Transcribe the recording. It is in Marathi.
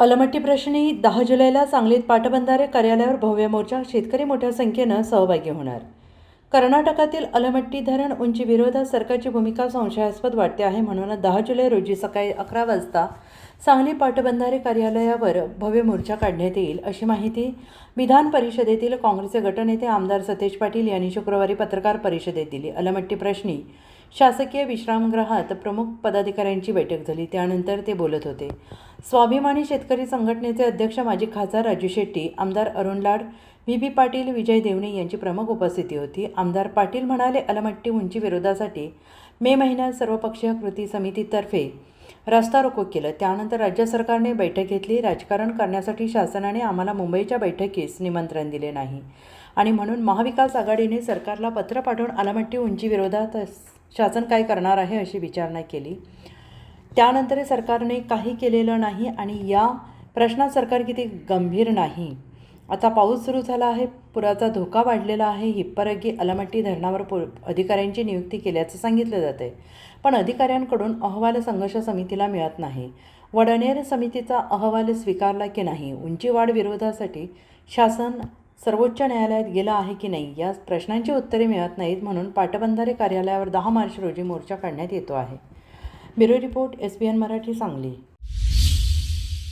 अलमट्टी प्रश्नी दहा जुलैला सांगलीत पाटबंधारे कार्यालयावर भव्य मोर्चा शेतकरी मोठ्या संख्येनं सहभागी होणार. कर्नाटकातील अलमट्टी धरण उंची विरोधात सरकारची भूमिका संशयास्पद वाटते आहे म्हणून दहा जुलै रोजी सकाळी अकरा वाजता सांगली पाटबंधारे कार्यालयावर भव्य मोर्चा काढण्यात येईल अशी माहिती विधान परिषदेतील काँग्रेसचे गटनेते आमदार सतेज पाटील यांनी शुक्रवारी पत्रकार परिषदेत दिली अलमट्टी प्रश्नी शासकीय विश्रामगृहात प्रमुख पदाधिकाऱ्यांची बैठक झाली. त्यानंतर ते बोलत होते. स्वाभिमानी शेतकरी संघटनेचे अध्यक्ष माजी खासदार राजू शेट्टी आमदार अरुण लाड व्ही. बी पाटील विजय देवणे यांची प्रमुख उपस्थिती होती. आमदार पाटील म्हणाले अलमट्टी उंची विरोधासाठी मे महिन्यात सर्वपक्षीय कृती समितीतर्फे रस्ता रोको केलं. त्यानंतर राज्य सरकारने बैठक घेतली. राजकारण करण्यासाठी शासनाने आम्हाला मुंबईच्या बैठकीस निमंत्रण दिले नाही. आणि म्हणून महाविकास आघाडीने सरकारला पत्र पाठवून आलामट्टी उंचीविरोधात शासन काय करणार आहे अशी विचारणा केली. त्यानंतर सरकारने काही केलेलं नाही आणि या प्रश्नात सरकार किती गंभीर नाही. आता पाऊस सुरू झाला आहे. पुराचा धोका वाढलेला आहे. हिप्परगी अलमट्टी धरणावर पु अधिकाऱ्यांची नियुक्ती केल्याचं सांगितलं जातं आहे पण अधिकाऱ्यांकडून अहवाल संघर्ष समितीला मिळत नाही. वडनेर समितीचा अहवाल स्वीकारला की नाही? उंची वाढ विरोधासाठी शासन सर्वोच्च न्यायालयात गेलं आहे की नाही? या प्रश्नांची उत्तरे मिळत नाहीत म्हणून पाटबंधारे कार्यालयावर दहा मार्च रोजी मोर्चा काढण्यात येतो आहे. Bureau report S B N Marathi Sangli.